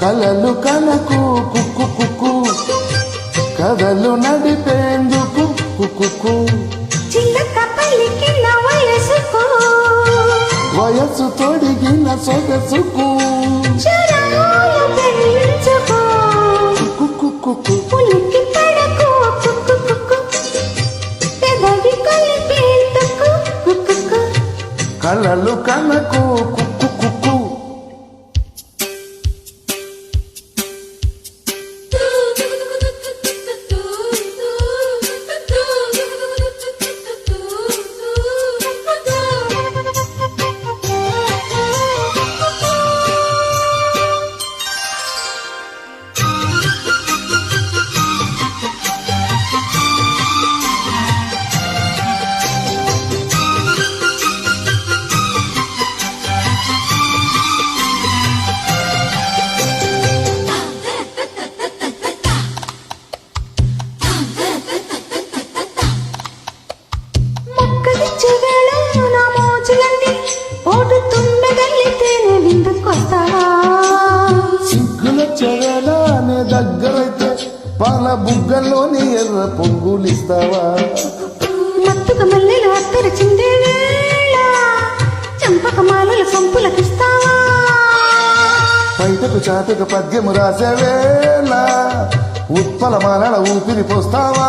కలలు కలకు కుక్కు కుక్కు. కథలు నడిపేందుకు కుక్కు చిల్లక పల్లికి నా వయసు తొడిగిన సొగసుకు కలలు కనకు కుక్కు కుక్కు ఓటు తుమ్మెదల్లి తేనె విందుకొస్తావా సిగ్గుల చెరలానే దగ్గరైతే పాల బుగ్గల్లోని ఎర్ర పొంగులిస్తావా? మత్తుక మల్లెలు అత్తరు చంపక మాలలు సంపులకిస్తావా? చాటుకు పద్యము రాసే వేళ ఉత్పల మాలల ఊపిరి పోస్తావా?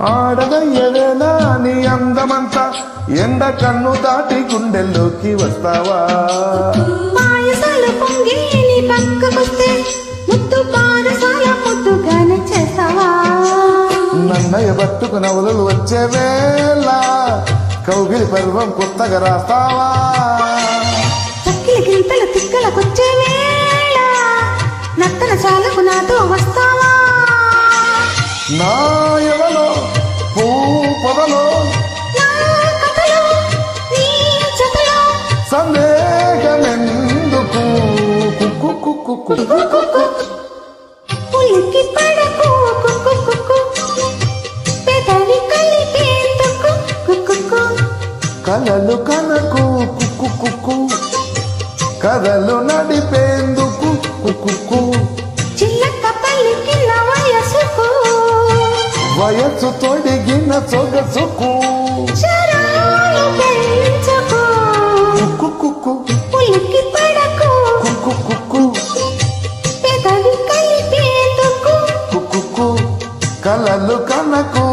ఆడదయ్యవేళ నీ అందమంతా? ఎండ కన్ను దాటి గుండెల్లోకి వస్తావా? నన్నయ్య బట్టుకు నవలలు వచ్చే వేళ కౌగిలి పర్వం కొత్తగా రాస్తావా? తిక్కలకొచ్చే వేళ ఉలికి పడకు కుక్కు కుక్కు పెదవి కలిపేందుకు కుక్కు కలలు కనకు కుక్కు కుక్కు కథలు నడిపేందుకు కుక్కు చిల్లక పలికిన వయసుకు. వయస్సు తొడిగిన సొగసుకు కలలు కనకు